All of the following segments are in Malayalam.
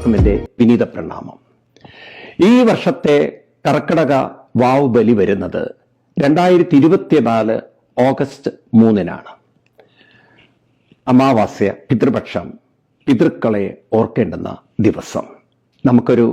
എല്ലാവർക്കും വിനീത പ്രണാമം. ഈ വർഷത്തെ കർക്കിടക വാവ് ബലി വരുന്നത് രണ്ടായിരത്തി ഇരുപത്തിനാല് ഓഗസ്റ്റ് മൂന്നിനാണ്. അമാവാസ്യ പിതൃപക്ഷം പിതൃക്കളെ ഓർക്കേണ്ടുന്ന ദിവസം. നമുക്കൊരു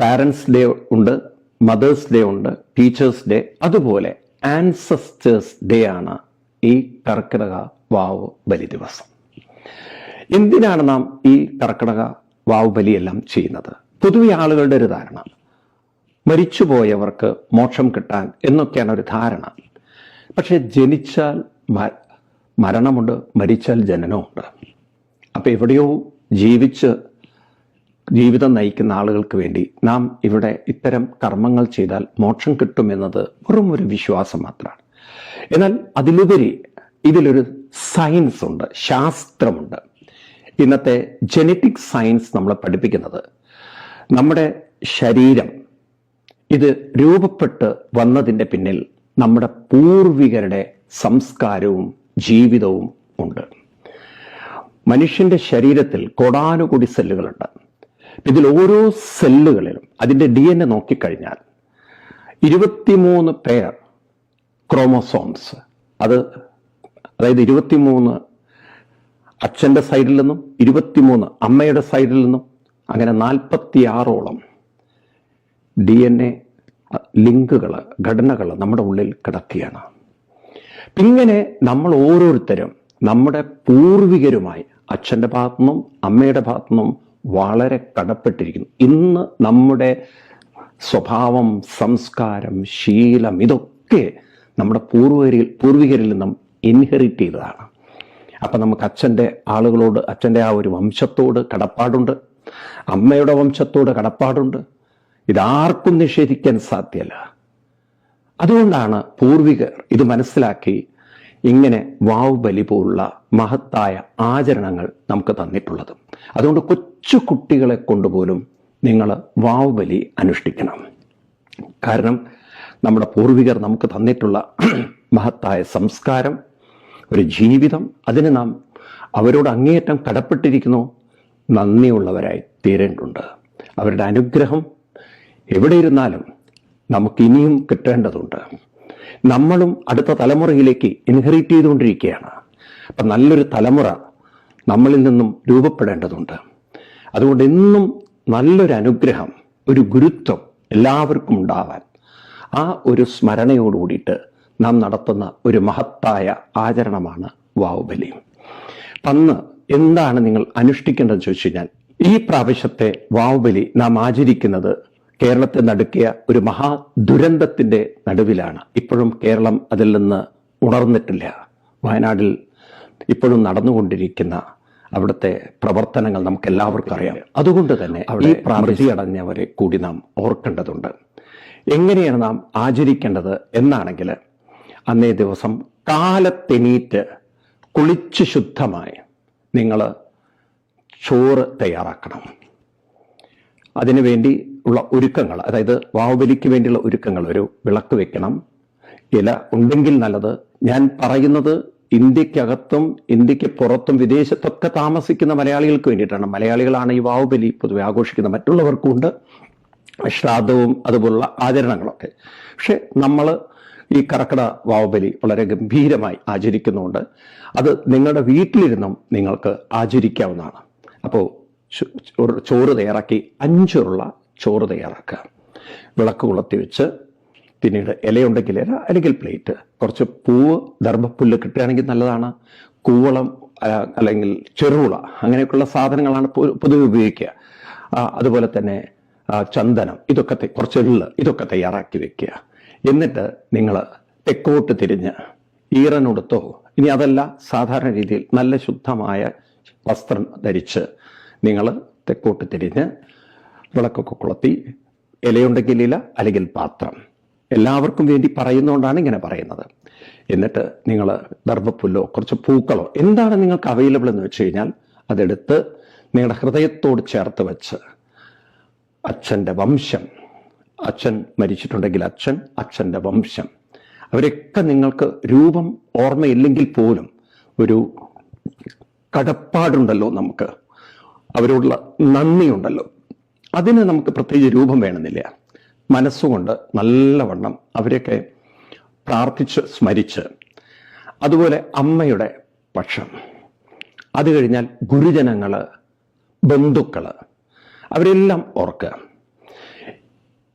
പാരൻസ് ഡേ ഉണ്ട് മദേഴ്സ് ഡേ ഉണ്ട് ടീച്ചേഴ്സ് ഡേ അതുപോലെ ആൻസസ്റ്റേഴ്സ് ഡേ ആണ് ഈ കർക്കിടക വാവ് ബലി ദിവസം. എന്തിനാണ് നാം ഈ കർക്കിടക വാവ് ബലിയെല്ലാം ചെയ്യുന്നത്? പൊതുവെ ആളുകളുടെ ഒരു ധാരണ. മരിച്ചുപോയവർക്ക് മോക്ഷം കിട്ടാൻ എന്നൊക്കെയാണ് ഒരു ധാരണ. പക്ഷേ ജനിച്ചാൽ മരണമുണ്ട് മരിച്ചാൽ ജനനമുണ്ട് അപ്പോൾ എവിടെയോ ജീവിച്ച് ജീവിതം നയിക്കുന്ന ആളുകൾക്ക് വേണ്ടി നാം ഇവിടെ ഇത്തരം കർമ്മങ്ങൾ ചെയ്താൽ മോക്ഷം കിട്ടുമെന്നത് വെറും ഒരു വിശ്വാസം മാത്രമാണ്. എന്നാൽ അതിലുപരി ഇതിലൊരു സയൻസ് ഉണ്ട് ശാസ്ത്രമുണ്ട്. ഇന്നത്തെ ജനറ്റിക് സയൻസ് നമ്മളെ പഠിപ്പിക്കുന്നത്. നമ്മുടെ ശരീരം ഇത് രൂപപ്പെട്ട് വന്നതിന്റെ പിന്നിൽ നമ്മുടെ പൂർവികരുടെ സംസ്കാരവും ജീവിതവും ഉണ്ട്. മനുഷ്യന്റെ ശരീരത്തിൽ കൊടാനുകൊടി സെല്ലുകളുണ്ട്. ഇതിൽ ഓരോ സെല്ലുകളിലും അതിന്റെ ഡി എൻ എ നോക്കിക്കഴിഞ്ഞാൽ ഇരുപത്തിമൂന്ന് പേർ ക്രോമോസോംസ് അത് അതായത് ഇരുപത്തിമൂന്ന് അച്ഛന്റെ സൈഡിൽ നിന്നും ഇരുപത്തിമൂന്ന് അമ്മയുടെ സൈഡിൽ നിന്നും അങ്ങനെ നാൽപ്പത്തിയാറോളം ഡി എൻ എ ലിങ്കുകൾ ഘടനകൾ നമ്മുടെ ഉള്ളിൽ കിടക്കുകയാണ്. ഇങ്ങനെ നമ്മൾ ഓരോരുത്തരും നമ്മുടെ പൂർവികരുമായി അച്ഛന്റെ ഭാഗത്തു നിന്നും അമ്മയുടെ ഭാഗത്തു നിന്നും വളരെ കടപ്പെട്ടിരിക്കുന്നു. ഇന്ന് നമ്മുടെ സ്വഭാവം സംസ്കാരം ശീലം ഇതൊക്കെ നമ്മുടെ പൂർവികരിൽ പൂർവികരിൽ നിന്നും ഇൻഹെറിറ്റ് ചെയ്തതാണ്. അപ്പം നമുക്ക് അച്ഛന്റെ ആളുകളോട് അച്ഛന്റെ ആ ഒരു വംശത്തോട് കടപ്പാടുണ്ട്. അമ്മയുടെ വംശത്തോട് കടപ്പാടുണ്ട്. ഇതാർക്കും നിഷേധിക്കാൻ സാധ്യല്ല. അതുകൊണ്ടാണ് പൂർവികർ ഇത് മനസ്സിലാക്കി ഇങ്ങനെ വാവ് ബലി പോലുള്ള മഹത്തായ ആചരണങ്ങൾ നമുക്ക് തന്നിട്ടുള്ളത്. അതുകൊണ്ട് കൊച്ചു കുട്ടികളെ കൊണ്ടുപോലും നിങ്ങൾ വാവ് ബലി അനുഷ്ഠിക്കണം. കാരണം നമ്മുടെ പൂർവികർ നമുക്ക് തന്നിട്ടുള്ള മഹത്തായ സംസ്കാരം ഒരു ജീവിതം അതിന് നാം അവരോട് അങ്ങേയറ്റം കടപ്പെട്ടിരിക്കുന്നു നന്ദിയുള്ളവരായി തീരേണ്ടുണ്ട് അവരുടെ അനുഗ്രഹം എവിടെ ഇരുന്നാലും നമുക്കിനിയും കിട്ടേണ്ടതുണ്ട്. നമ്മളും അടുത്ത തലമുറയിലേക്ക് ഇൻഹെറിറ്റ് ചെയ്തുകൊണ്ടിരിക്കുകയാണ്. അപ്പം നല്ലൊരു തലമുറ നമ്മളിൽ നിന്നും രൂപപ്പെടേണ്ടതുണ്ട്. അതുകൊണ്ട് എന്നും നല്ലൊരു അനുഗ്രഹം ഒരു ഗുരുത്വം എല്ലാവർക്കും ഉണ്ടാവാൻ ആ ഒരു സ്മരണയോട് കൂടിയിട്ട് നാം നടത്തുന്ന ഒരു മഹത്തായ ആചരണമാണ് വാവുബലി. അന്ന് എന്താണ് നിങ്ങൾ അനുഷ്ഠിക്കേണ്ടതെന്ന് ചോദിച്ചു കഴിഞ്ഞാൽ ഈ പ്രാവശ്യത്തെ വാവുബലി നാം ആചരിക്കുന്നത് കേരളത്തെ നടുക്കിയ ഒരു മഹാ ദുരന്തത്തിന്റെ നടുവിലാണ്. ഇപ്പോഴും കേരളം അതിൽ നിന്ന് ഉണർന്നിട്ടില്ല. വയനാടിൽ ഇപ്പോഴും നടന്നുകൊണ്ടിരിക്കുന്ന അവിടുത്തെ പ്രവർത്തനങ്ങൾ നമുക്ക് എല്ലാവർക്കും അറിയാം. അതുകൊണ്ട് തന്നെ ഈ പ്രാർത്ഥി അടഞ്ഞവരെ കൂടി നാം ഓർക്കേണ്ടതുണ്ട്. എങ്ങനെയാണ് നാം ആചരിക്കേണ്ടത് എന്നാണെങ്കിൽ അന്നേ ദിവസം കാലത്തെനീറ്റ് കുളിച്ച് ശുദ്ധമായി നിങ്ങൾ ചോറ് തയ്യാറാക്കണം. അതിനുവേണ്ടി ഉള്ള ഒരുക്കങ്ങൾ അതായത് വാവുബലിക്ക് വേണ്ടിയുള്ള ഒരുക്കങ്ങൾ ഒരു വിളക്ക് വെക്കണം. ഇല ഉണ്ടെങ്കിൽ നല്ലത്. ഞാൻ പറയുന്നത് ഇന്ത്യക്കകത്തും ഇന്ത്യയ്ക്ക് പുറത്തും വിദേശത്തൊക്കെ താമസിക്കുന്ന മലയാളികൾക്ക് വേണ്ടിയിട്ടാണ്. മലയാളികളാണ് ഈ വാവുബലി പൊതുവെ ആഘോഷിക്കുന്ന മറ്റുള്ളവർക്കുണ്ട് ശ്രാദ്ധവും അതുപോലുള്ള ആചരണങ്ങളൊക്കെ. പക്ഷെ നമ്മൾ ഈ കർക്കിട വാവബലി വളരെ ഗംഭീരമായി ആചരിക്കുന്നുണ്ട്. അത് നിങ്ങളുടെ വീട്ടിലിരുന്നും നിങ്ങൾക്ക് ആചരിക്കാവുന്നതാണ്. അപ്പോൾ ചോറ് തയ്യാറാക്കി അഞ്ചുള്ള ചോറ് തയ്യാറാക്കുക. വിളക്ക് കുളത്തി വെച്ച് പിന്നീട് ഇലയുണ്ടെങ്കിൽ ഇല അല്ലെങ്കിൽ പ്ലേറ്റ്. കുറച്ച് പൂവ് ദർഭപ്പുല്ല് കിട്ടുകയാണെങ്കിൽ നല്ലതാണ്. കൂവളം അല്ലെങ്കിൽ ചെറുള അങ്ങനെയൊക്കെയുള്ള സാധനങ്ങളാണ് പൊതുവെ ഉപയോഗിക്കുക. അതുപോലെ തന്നെ ചന്ദനം ഇതൊക്കെ കുറച്ച് എള്ള് ഇതൊക്കെ തയ്യാറാക്കി വെക്കുക. എന്നിട്ട് നിങ്ങൾ തെക്കോട്ട് തിരിഞ്ഞ് ഈറനുടുത്തോ ഇനി അതല്ല സാധാരണ രീതിയിൽ നല്ല ശുദ്ധമായ വസ്ത്രം ധരിച്ച് നിങ്ങൾ തെക്കോട്ട് തിരിഞ്ഞ് വിളക്കൊക്കെ കൊളുത്തി ഇലയുണ്ടെങ്കിൽ ഇല അല്ലെങ്കിൽ പാത്രം. എല്ലാവർക്കും വേണ്ടി പറയുന്നതുകൊണ്ടാണ് ഇങ്ങനെ പറയുന്നത്. എന്നിട്ട് നിങ്ങൾ ദർഭപ്പുല്ലോ കുറച്ച് പൂക്കളോ എന്താണ് നിങ്ങൾക്ക് അവൈലബിൾ എന്ന് വെച്ച് കഴിഞ്ഞാൽ അതെടുത്ത് നിങ്ങളുടെ ഹൃദയത്തോട് ചേർത്ത് വെച്ച് അച്ഛന്റെ വംശം അച്ഛൻ മരിച്ചിട്ടുണ്ടെങ്കിൽ അച്ഛൻ അച്ഛന്റെ വംശം. അവരൊക്കെ നിങ്ങൾക്ക് രൂപം ഓർമ്മയില്ലെങ്കിൽ പോലും ഒരു കടപ്പാടുണ്ടല്ലോ നമുക്ക്. അവരോടുള്ള നന്ദിയുണ്ടല്ലോ. അതിന് നമുക്ക് പ്രത്യേകിച്ച് രൂപം വേണമെന്നില്ല. മനസ്സുകൊണ്ട് നല്ലവണ്ണം അവരെയൊക്കെ പ്രാർത്ഥിച്ച് സ്മരിച്ച്. അതുപോലെ അമ്മയുടെ പക്ഷം. അത് കഴിഞ്ഞാൽ ഗുരുജനങ്ങൾ ബന്ധുക്കൾ അവരെല്ലാം ഓർക്കുക.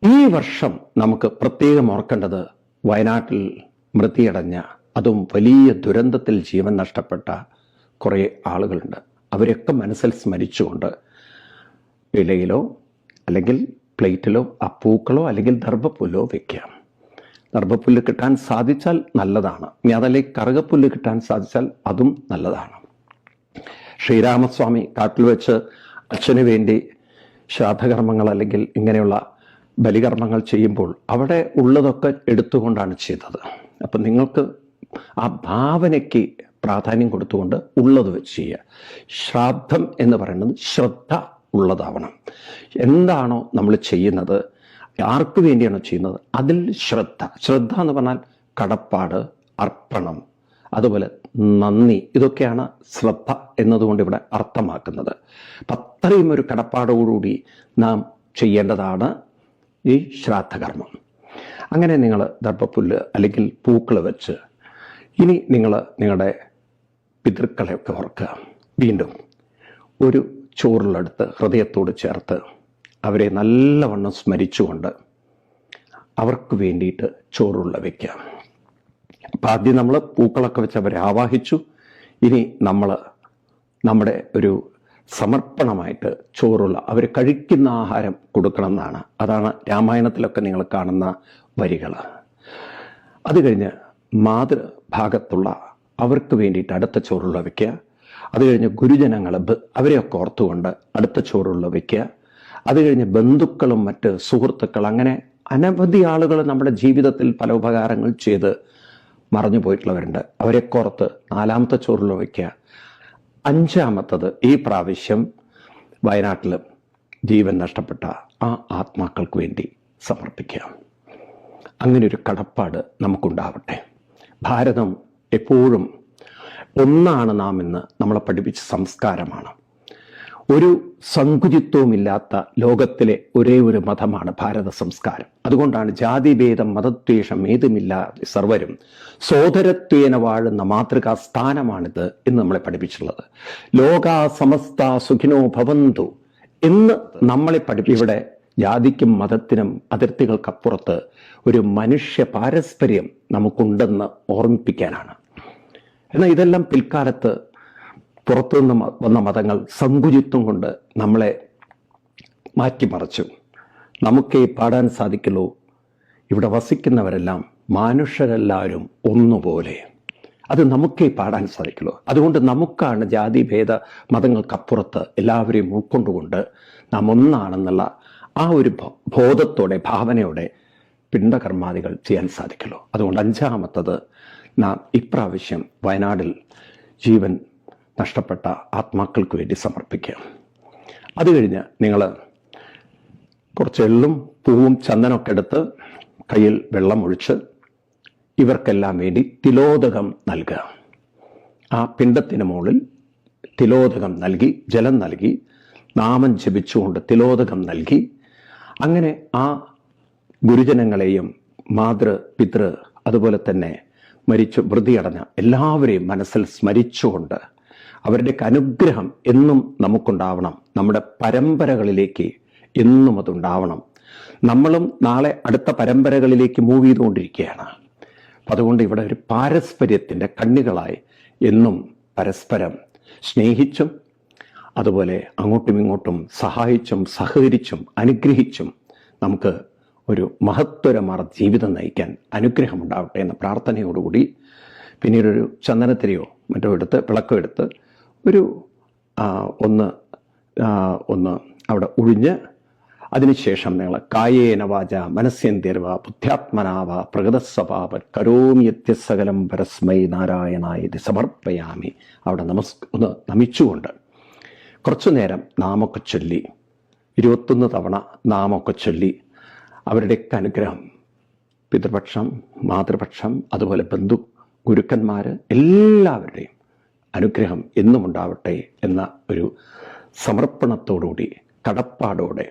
ഈ വർഷം നമുക്ക് പ്രത്യേകം ഓർക്കേണ്ടത് വയനാട്ടിൽ മൃതിയടഞ്ഞ അതും വലിയ ദുരന്തത്തിൽ ജീവൻ നഷ്ടപ്പെട്ട കുറേ ആളുകളുണ്ട്. അവരെയൊക്കെ മനസ്സിൽ സ്മരിച്ചുകൊണ്ട് ഇലയിലോ അല്ലെങ്കിൽ പ്ലേറ്റിലോ ആ പൂക്കളോ അല്ലെങ്കിൽ ദർഭപ്പുല്ലോ വെക്കാം. ദർഭപ്പുല്ല് കിട്ടാൻ സാധിച്ചാൽ നല്ലതാണ്. ഇനി അതല്ലെങ്കിൽ കറുകപ്പുല്ല് കിട്ടാൻ സാധിച്ചാൽ അതും നല്ലതാണ്. ശ്രീരാമസ്വാമി കാട്ടിൽ വെച്ച് അച്ഛന് വേണ്ടി ശ്രാദ്ധകർമ്മങ്ങൾ അല്ലെങ്കിൽ ഇങ്ങനെയുള്ള ബലികർമ്മങ്ങൾ ചെയ്യുമ്പോൾ അവിടെ ഉള്ളതൊക്കെ എടുത്തുകൊണ്ടാണ് ചെയ്തത്. അപ്പം നിങ്ങൾക്ക് ആ ഭാവനയ്ക്ക് പ്രാധാന്യം കൊടുത്തുകൊണ്ട് ഉള്ളത് വെച്ച് ചെയ്യുക. ശ്രാദ്ധം എന്ന് പറയുന്നത് ശ്രദ്ധ ഉള്ളതാവണം. എന്താണോ നമ്മൾ ചെയ്യുന്നത് ആർക്ക് വേണ്ടിയാണോ ചെയ്യുന്നത് അതിൽ ശ്രദ്ധ. ശ്രദ്ധ എന്ന് പറഞ്ഞാൽ കടപ്പാട് അർപ്പണം അതുപോലെ നന്ദി. ഇതൊക്കെയാണ് ശ്രദ്ധ എന്നതുകൊണ്ട് ഇവിടെ അർത്ഥമാക്കുന്നത്. അപ്പം അത്രയും ഒരു കടപ്പാടോടുകൂടി നാം ചെയ്യേണ്ടതാണ്. ഈ ശ്രാദ്ധകർമ്മം. അങ്ങനെ നിങ്ങൾ ദർഭപ്പുല്ല് അല്ലെങ്കിൽ പൂക്കൾ വെച്ച് ഇനി നിങ്ങൾ നിങ്ങളുടെ പിതൃക്കളെയൊക്കെ ഓർക്കുക. വീണ്ടും ഒരു ചോറിലെടുത്ത് ഹൃദയത്തോട് ചേർത്ത് അവരെ നല്ലവണ്ണം സ്മരിച്ചുകൊണ്ട് അവർക്ക് വേണ്ടിയിട്ട് ചോറുള്ള വയ്ക്കാം അപ്പം ആദ്യം നമ്മൾ പൂക്കളൊക്കെ വെച്ച് അവരെ ആവാഹിച്ചു. ഇനി നമ്മൾ നമ്മുടെ ഒരു സമർപ്പണമായിട്ട് ചോറുള്ള അവർ കഴിക്കുന്ന ആഹാരം കൊടുക്കണം എന്നാണ്. അതാണ് രാമായണത്തിലൊക്കെ നിങ്ങൾ കാണുന്ന വരികൾ അത് കഴിഞ്ഞ് മാതൃഭാഗത്തുള്ള അവർക്ക് വേണ്ടിയിട്ട് അടുത്ത ചോറുള്ള വയ്ക്കുക. അത് കഴിഞ്ഞ് ഗുരുജനങ്ങൾ അവരെയൊക്കെ ഓർത്തുകൊണ്ട് അടുത്ത ചോറുള്ള വയ്ക്കുക. അത് കഴിഞ്ഞ് ബന്ധുക്കളും മറ്റ് സുഹൃത്തുക്കൾ അങ്ങനെ അനവധി ആളുകൾ നമ്മുടെ ജീവിതത്തിൽ പല ഉപകാരങ്ങൾ ചെയ്ത് മറഞ്ഞു പോയിട്ടുള്ളവരുണ്ട്. അവരെ ഓർത്ത് നാലാമത്തെ ചോറുള്ള വയ്ക്കുക. അഞ്ചാമത്തത് ഈ പ്രാവശ്യം വയനാട്ടിൽ ജീവൻ നഷ്ടപ്പെട്ട ആ ആത്മാക്കൾക്ക് വേണ്ടി സമർപ്പിക്കുക അങ്ങനെ ഒരു കടപ്പാട് നമുക്കുണ്ടാവട്ടെ. ഭാരതം എപ്പോഴും ഒന്നാണ് നാം എന്ന് നമ്മളെ പഠിപ്പിച്ച സംസ്കാരമാണ്. ഒരു സങ്കുചിത്വവുമില്ലാത്ത ലോകത്തിലെ ഒരേ ഒരു മതമാണ് ഭാരത സംസ്കാരം. അതുകൊണ്ടാണ് ജാതിഭേദം മതദ്വേഷം ഏതുമില്ലാതെ സർവരും സോദരത്വേന വാഴുന്ന മാതൃകാ സ്ഥാനമാണിത് എന്ന് നമ്മളെ പഠിപ്പിച്ചിട്ടുള്ളത്. ലോക സമസ്ത സുഖിനോ ഭവന്തു എന്ന് നമ്മളെ പഠിപ്പി ഇവിടെ ജാതിക്കും മതത്തിനും അതിർത്തികൾക്കപ്പുറത്ത് ഒരു മനുഷ്യ പാരസ്പര്യം നമുക്കുണ്ടെന്ന് ഓർമ്മിപ്പിക്കാനാണ്. എന്നാൽ ഇതെല്ലാം പിൽക്കാലത്ത് പുറത്തുനിന്ന് വന്ന മതങ്ങൾ സങ്കുചിത്വം കൊണ്ട് നമ്മളെ മാറ്റിമറിച്ചു. നമുക്കേ പാടാൻ സാധിക്കുള്ളൂ. ഇവിടെ വസിക്കുന്നവരെല്ലാം മനുഷ്യരെല്ലാവരും ഒന്നുപോലെ. അത് നമുക്കേ പാടാൻ സാധിക്കുള്ളൂ. അതുകൊണ്ട് നമുക്കാണ് ജാതിഭേദ മതങ്ങൾക്കപ്പുറത്ത് എല്ലാവരെയും ഉൾക്കൊണ്ടുകൊണ്ട് നാം ഒന്നാണെന്നുള്ള ആ ഒരു ബോധത്തോടെ ഭാവനയോടെ പിണ്ടകർമാദികൾ ചെയ്യാൻ സാധിക്കുള്ളൂ. അതുകൊണ്ട് അഞ്ചാമത്തത് നാം ഇപ്രാവശ്യം വയനാടിൽ ജീവൻ നഷ്ടപ്പെട്ട ആത്മാക്കൾക്ക് വേണ്ടി സമർപ്പിക്കുക. അത് കഴിഞ്ഞ് നിങ്ങൾ കുറച്ച് എള്ളും പൂവും ചന്ദനമൊക്കെ എടുത്ത് കയ്യിൽ വെള്ളം ഒഴിച്ച് ഇവർക്കെല്ലാം വേണ്ടി തിലോദകം നൽകുക. ആ പിണ്ടത്തിന് മുകളിൽ തിലോദകം നൽകി ജലം നൽകി നാമം ജപിച്ചുകൊണ്ട് തിലോദകം നൽകി. അങ്ങനെ ആ ഗുരുജനങ്ങളെയും മാതൃ പിതൃ അതുപോലെ തന്നെ മരിച്ചു വൃതിയടഞ്ഞ എല്ലാവരെയും മനസ്സിൽ സ്മരിച്ചുകൊണ്ട് അവരുടെയൊക്കെ അനുഗ്രഹം എന്നും നമുക്കുണ്ടാവണം. നമ്മുടെ പരമ്പരകളിലേക്ക് എന്നും അതുണ്ടാവണം. നമ്മളും നാളെ അടുത്ത പരമ്പരകളിലേക്ക് മൂവ് ചെയ്തുകൊണ്ടിരിക്കുകയാണ്. അതുകൊണ്ട് ഇവിടെ ഒരു പാരസ്പര്യത്തിന്റെ കണ്ണികളായി എന്നും പരസ്പരം സ്നേഹിച്ചും അതുപോലെ അങ്ങോട്ടും ഇങ്ങോട്ടും സഹായിച്ചും സഹകരിച്ചും അനുഗ്രഹിച്ചും നമുക്ക് ഒരു മഹത്വരമാർ ജീവിതം നയിക്കാൻ അനുഗ്രഹമുണ്ടാവട്ടെ എന്ന പ്രാർത്ഥനയോടുകൂടി പിന്നീടൊരു ചന്ദനത്തിരിയോ മറ്റോ എടുത്ത് വിളക്കോ എടുത്ത് ഒരു ഒന്ന് ഒന്ന് അവിടെ ഒഴിഞ്ഞ് അതിനുശേഷം നിങ്ങൾ കായേന വാച ബുദ്ധ്യാത്മനാവ പ്രകൃതസ്വഭാവ കരോമിയത്യസകലം പരസ്മൈ നാരായണായ ഇത് സമർപ്പയാമി. അവിടെ നമസ് ഒന്ന് നമിച്ചുകൊണ്ട് കുറച്ചു നേരം നാമൊക്കെ ചൊല്ലി ഇരുപത്തൊന്ന് തവണ നാമൊക്കെ ചൊല്ലി അവരുടെയൊക്കെ അനുഗ്രഹം പിതൃപക്ഷം മാതൃപക്ഷം അതുപോലെ ബന്ധു ഗുരുക്കന്മാർ എല്ലാവരുടെയും അനുഗ്രഹം എന്നും ഉണ്ടാവട്ടെ എന്ന ഒരു സമർപ്പണത്തോടുകൂടി കടപ്പാടോടെ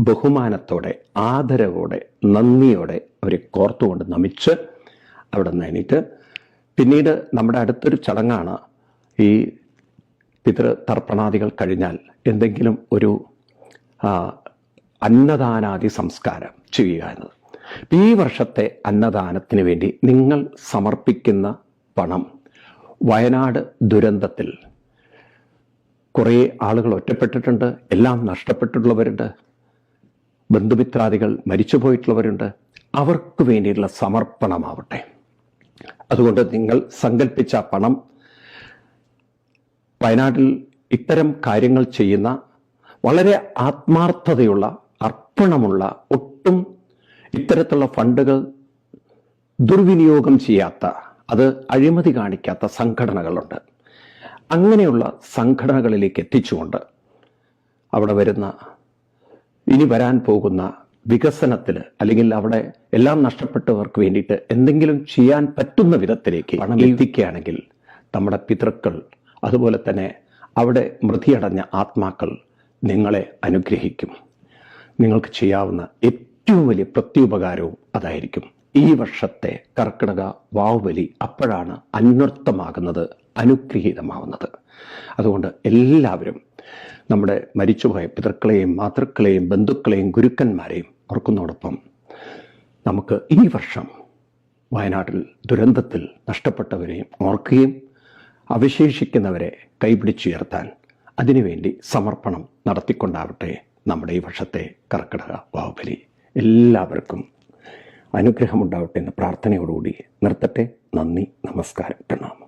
ബഹുമാനത്തോടെ ആദരവോടെ നന്ദിയോടെ അവരെ കോർത്തുകൊണ്ട് നമിച്ച് അവിടെ നിന്ന് എണീറ്റ് പിന്നീട് നമ്മുടെ അടുത്തൊരു ചടങ്ങാണ്. ഈ പിതൃ തർപ്പണാദികൾ കഴിഞ്ഞാൽ എന്തെങ്കിലും ഒരു അന്നദാനാദി സംസ്കാരം ചെയ്യുക എന്നത്. ഈ വർഷത്തെ അന്നദാനത്തിന് വേണ്ടി നിങ്ങൾ സമർപ്പിക്കുന്ന പണം വയനാട് ദുരന്തത്തിൽ കുറേ ആളുകൾ ഒറ്റപ്പെട്ടിട്ടുണ്ട് എല്ലാം നഷ്ടപ്പെട്ടിട്ടുള്ളവരുണ്ട് ബന്ധുമിത്രാദികൾ മരിച്ചു പോയിട്ടുള്ളവരുണ്ട് അവർക്ക് വേണ്ടിയിട്ടുള്ള സമർപ്പണമാവട്ടെ. അതുകൊണ്ട് നിങ്ങൾ സങ്കല്പിച്ച പണം വയനാട്ടിൽ ഇത്തരം കാര്യങ്ങൾ ചെയ്യുന്ന വളരെ ആത്മാർത്ഥതയുള്ള അർപ്പണമുള്ള ഒട്ടും ഇത്തരത്തിലുള്ള ഫണ്ടുകൾ ദുർവിനിയോഗം ചെയ്യാത്ത അത് അഴിമതി കാണിക്കാത്ത സംഘടനകളുണ്ട്. അങ്ങനെയുള്ള സംഘടനകളിലേക്ക് എത്തിച്ചുകൊണ്ട് അവിടെ വരുന്ന ഇനി വരാൻ പോകുന്ന വികസനത്തിൽ അല്ലെങ്കിൽ അവിടെ എല്ലാം നഷ്ടപ്പെട്ടവർക്ക് വേണ്ടിയിട്ട് എന്തെങ്കിലും ചെയ്യാൻ പറ്റുന്ന വിധത്തിലേക്ക് പണം എത്തിക്കുകയാണെങ്കിൽ നമ്മുടെ പിതൃക്കൾ അതുപോലെ തന്നെ അവിടെ മൃതിയടഞ്ഞ ആത്മാക്കൾ നിങ്ങളെ അനുഗ്രഹിക്കും. നിങ്ങൾക്ക് ചെയ്യാവുന്ന ഏറ്റവും വലിയ പ്രത്യുപകാരവും അതായിരിക്കും. ഈ വർഷത്തെ കർക്കിടക വാവുബലി അപ്പോഴാണ് അന്വർത്ഥമാകുന്നത് അനുഗ്രഹീതമാവുന്നത്. അതുകൊണ്ട് എല്ലാവരും നമ്മുടെ മരിച്ചുപോയ പിതൃക്കളെയും മാതൃക്കളെയും ബന്ധുക്കളെയും ഗുരുക്കന്മാരെയും ഓർക്കുന്നതോടൊപ്പം നമുക്ക് ഈ വർഷം വയനാട്ടിൽ ദുരന്തത്തിൽ നഷ്ടപ്പെട്ടവരെയും ഓർക്കുകയും അവശേഷിക്കുന്നവരെ കൈപിടിച്ചുയർത്താൻ അതിനുവേണ്ടി സമർപ്പണം നടത്തിക്കൊണ്ടാവട്ടെ നമ്മുടെ ഈ വർഷത്തെ കർക്കിടക ബാഹുബലി എല്ലാവർക്കും അനുഗ്രഹമുണ്ടാവട്ടെ എന്ന പ്രാർത്ഥനയോടുകൂടി നിർത്തട്ടെ. നന്ദി നമസ്കാരം പ്രണാമം.